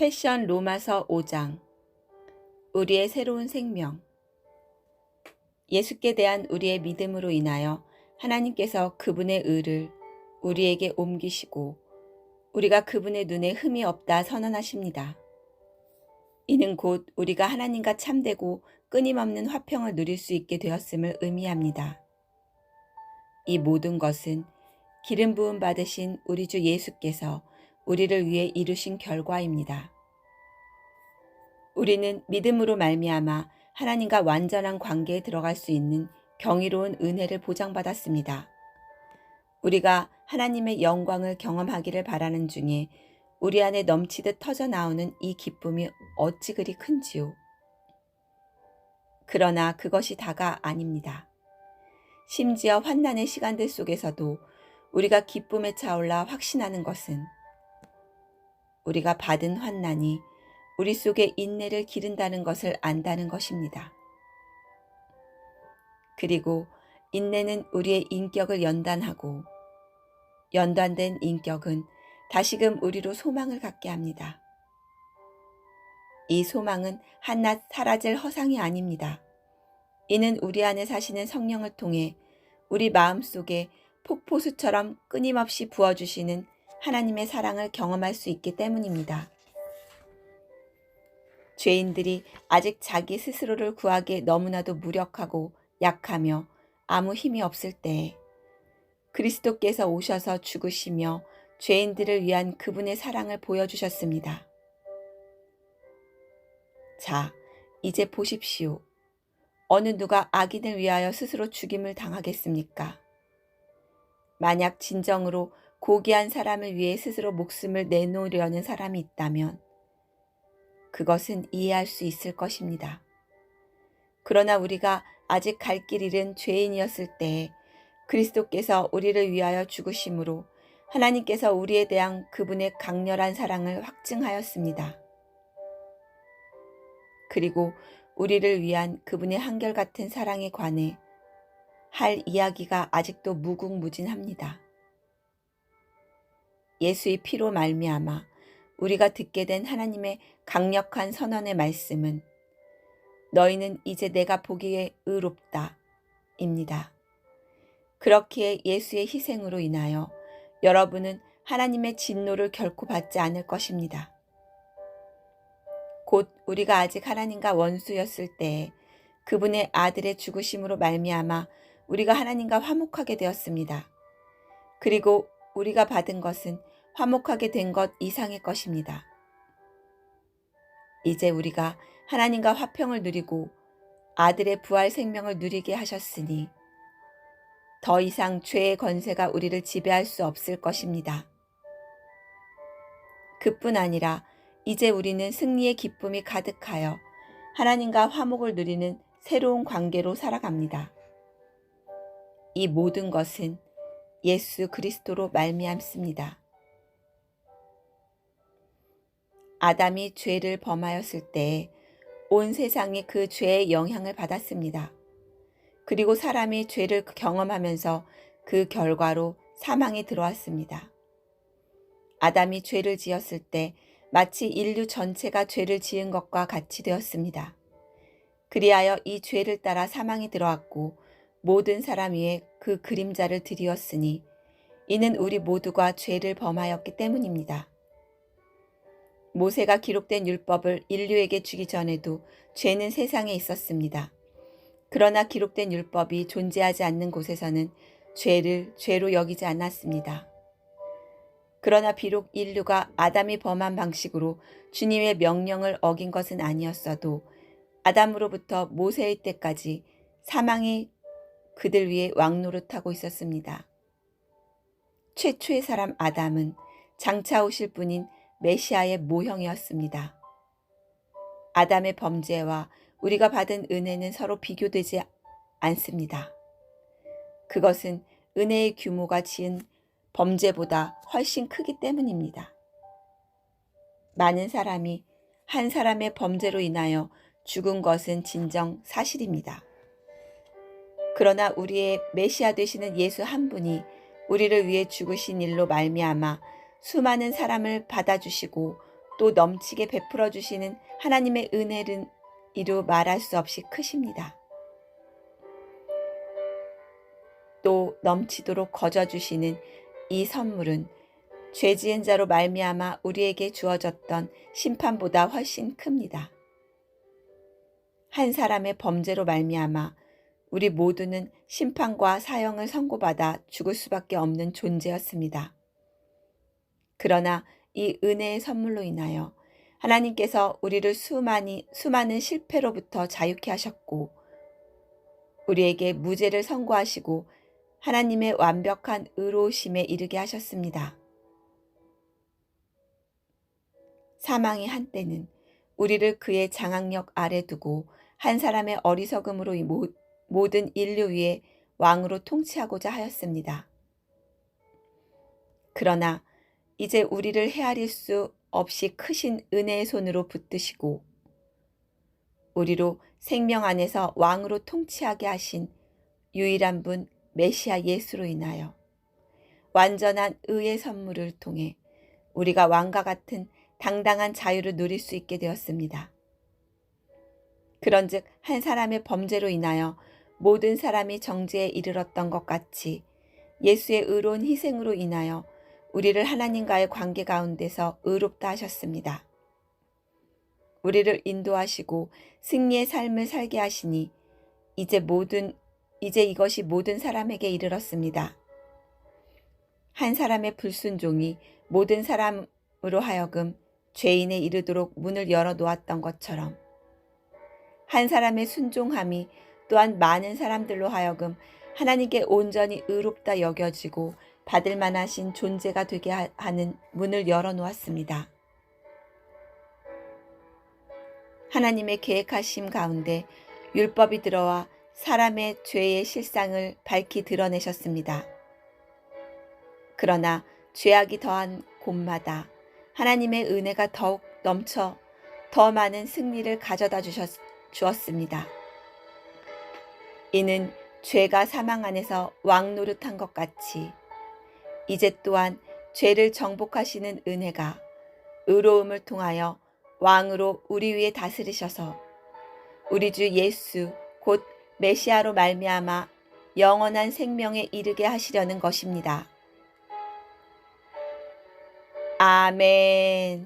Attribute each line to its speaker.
Speaker 1: 패션 로마서 5장 우리의 새로운 생명 예수께 대한 우리의 믿음으로 인하여 하나님께서 그분의 의를 우리에게 옮기시고 우리가 그분의 눈에 흠이 없다 선언하십니다. 이는 곧 우리가 하나님과 참되고 끊임없는 화평을 누릴 수 있게 되었음을 의미합니다. 이 모든 것은 기름 부음 받으신 우리 주 예수께서 우리를 위해 이루신 결과입니다. 우리는 믿음으로 말미암아 하나님과 완전한 관계에 들어갈 수 있는 경이로운 은혜를 보장받았습니다. 우리가 하나님의 영광을 경험하기를 바라는 중에 우리 안에 넘치듯 터져 나오는 이 기쁨이 어찌 그리 큰지요. 그러나 그것이 다가 아닙니다. 심지어 환난의 시간들 속에서도 우리가 기쁨에 차올라 확신하는 것은 우리가 받은 환난이 우리 속에 인내를 기른다는 것을 안다는 것입니다. 그리고 인내는 우리의 인격을 연단하고 연단된 인격은 다시금 우리로 소망을 갖게 합니다. 이 소망은 한낱 사라질 허상이 아닙니다. 이는 우리 안에 사시는 성령을 통해 우리 마음 속에 폭포수처럼 끊임없이 부어주시는 하나님의 사랑을 경험할 수 있기 때문입니다. 죄인들이 아직 자기 스스로를 구하기에 너무나도 무력하고 약하며 아무 힘이 없을 때에 그리스도께서 오셔서 죽으시며 죄인들을 위한 그분의 사랑을 보여주셨습니다. 자, 이제 보십시오. 어느 누가 악인을 위하여 스스로 죽임을 당하겠습니까? 만약 진정으로 고귀한 사람을 위해 스스로 목숨을 내놓으려는 사람이 있다면 그것은 이해할 수 있을 것입니다. 그러나 우리가 아직 갈 길 잃은 죄인이었을 때에 그리스도께서 우리를 위하여 죽으심으로 하나님께서 우리에 대한 그분의 강렬한 사랑을 확증하였습니다. 그리고 우리를 위한 그분의 한결같은 사랑에 관해 할 이야기가 아직도 무궁무진합니다. 예수의 피로 말미암아 우리가 듣게 된 하나님의 강력한 선언의 말씀은 너희는 이제 내가 보기에 의롭다 입니다. 그렇기에 예수의 희생으로 인하여 여러분은 하나님의 진노를 결코 받지 않을 것입니다. 곧 우리가 아직 하나님과 원수였을 때에 그분의 아들의 죽으심으로 말미암아 우리가 하나님과 화목하게 되었습니다. 그리고 우리가 받은 것은 화목하게 된 것 이상의 것입니다. 이제 우리가 하나님과 화평을 누리고 아들의 부활 생명을 누리게 하셨으니 더 이상 죄의 권세가 우리를 지배할 수 없을 것입니다. 그뿐 아니라 이제 우리는 승리의 기쁨이 가득하여 하나님과 화목을 누리는 새로운 관계로 살아갑니다. 이 모든 것은 예수 그리스도로 말미암습니다. 아담이 죄를 범하였을 때 온 세상이 그 죄의 영향을 받았습니다. 그리고 사람이 죄를 경험하면서 그 결과로 사망이 들어왔습니다. 아담이 죄를 지었을 때 마치 인류 전체가 죄를 지은 것과 같이 되었습니다. 그리하여 이 죄를 따라 사망이 들어왔고 모든 사람 위에 그 그림자를 들이었으니 이는 우리 모두가 죄를 범하였기 때문입니다. 모세가 기록된 율법을 인류에게 주기 전에도 죄는 세상에 있었습니다. 그러나 기록된 율법이 존재하지 않는 곳에서는 죄를 죄로 여기지 않았습니다. 그러나 비록 인류가 아담이 범한 방식으로 주님의 명령을 어긴 것은 아니었어도 아담으로부터 모세의 때까지 사망이 그들 위에 왕노릇하고 있었습니다. 최초의 사람 아담은 장차 오실 분인 메시아의 모형이었습니다. 아담의 범죄와 우리가 받은 은혜는 서로 비교되지 않습니다. 그것은 은혜의 규모가 지은 범죄보다 훨씬 크기 때문입니다. 많은 사람이 한 사람의 범죄로 인하여 죽은 것은 진정 사실입니다. 그러나 우리의 메시아 되시는 예수 한 분이 우리를 위해 죽으신 일로 말미암아 수많은 사람을 받아주시고 또 넘치게 베풀어 주시는 하나님의 은혜는 이루 말할 수 없이 크십니다. 또 넘치도록 거저 주시는 이 선물은 죄 지은 자로 말미암아 우리에게 주어졌던 심판보다 훨씬 큽니다. 한 사람의 범죄로 말미암아 우리 모두는 심판과 사형을 선고받아 죽을 수밖에 없는 존재였습니다. 그러나 이 은혜의 선물로 인하여 하나님께서 우리를 수많이, 수많은 실패로부터 자유케 하셨고, 우리에게 무죄를 선고하시고 하나님의 완벽한 의로우심에 이르게 하셨습니다. 사망이 한때는 우리를 그의 장악력 아래 두고 한 사람의 어리석음으로 모든 인류 위에 왕으로 통치하고자 하였습니다. 그러나 이제 우리를 헤아릴 수 없이 크신 은혜의 손으로 붙드시고 우리로 생명 안에서 왕으로 통치하게 하신 유일한 분 메시아 예수로 인하여 완전한 의의 선물을 통해 우리가 왕과 같은 당당한 자유를 누릴 수 있게 되었습니다. 그런즉 한 사람의 범죄로 인하여 모든 사람이 정죄에 이르렀던 것 같이 예수의 의로운 희생으로 인하여 우리를 하나님과의 관계 가운데서 의롭다 하셨습니다. 우리를 인도하시고 승리의 삶을 살게 하시니 이제 모든 이제 이것이 모든 사람에게 이르렀습니다. 한 사람의 불순종이 모든 사람으로 하여금 죄인에 이르도록 문을 열어 놓았던 것처럼 한 사람의 순종함이 또한 많은 사람들로 하여금 하나님께 온전히 의롭다 여겨지고 받을 만하신 존재가 되게 하- 하는 문을 열어 놓았습니다. 하나님의 계획하심 가운데 율법이 들어와 사람의 죄의 실상을 밝히 드러내셨습니다. 그러나 죄악이 더한 곳마다 하나님의 은혜가 더욱 넘쳐 더 많은 승리를 가져다 주셨, 주었습니다. 이는 죄가 사망 안에서 왕 노릇한 것 같이 이제 또한 죄를 정복하시는 은혜가 의로움을 통하여 왕으로 우리 위에 다스리셔서 우리 주 예수 곧 메시아로 말미암아 영원한 생명에 이르게 하시려는 것입니다. 아멘.